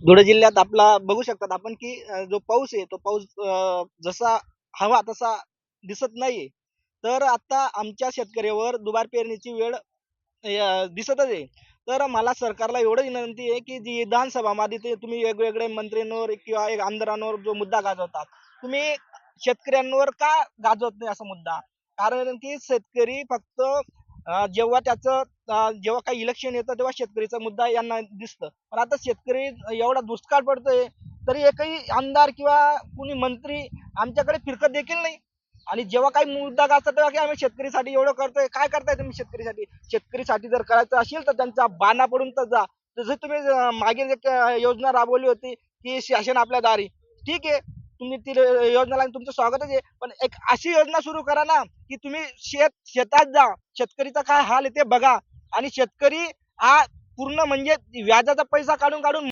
धुळे जिल्ह्यात आपला बघू शकतात आपण की अं, जो पाऊस आहे तो पाऊस अं, जसा हवा तसा दिसत नाहीये. तर आता आमच्या शेतकऱ्यावर दुबार पेरणीची वेळ अं, दिसतच आहे. तर मला सरकारला एवढं विनंती आहे की जी विधानसभामध्ये ते तुम्ही वेगवेगळे मंत्र्यांवर किंवा एक आमदारांवर जो मुद्दा गाजवतात तुम्ही शेतकऱ्यांवर का गाजवत नाही असा मुद्दा? कारण की शेतकरी फक्त जेव्हा त्याचं जेव्हा काही इलेक्शन येतं तेव्हा शेतकरीचा मुद्दा यांना दिसतं. पण आता शेतकरी एवढा दुष्काळ पडतोय तरी एकही आमदार किंवा कुणी मंत्री आमच्याकडे फिरकत देखील नाही. आणि जेव्हा काही मुद्दा गाजतात तेव्हा की आम्ही शेतकरीसाठी एवढं करतोय काय करताय तुम्ही शेतकरीसाठी? शेतकरीसाठी जर करायचं असेल तर त्यांचा बाना पडून तर जा. जसं तुम्ही मागील मागे एक योजना राबवली होती की शासन आपल्या दारी. ठीक आहे तुम्ही ती योजनाला तुमचं स्वागतच आहे. पण एक अशी योजना सुरू करा ना की तुम्ही शेत शेतात जा. शेतकरीचा काय हाल आहे ते बघा. आणि शेतकरी हा पूर्ण म्हणजे व्याजाचा पैसा काढून काढून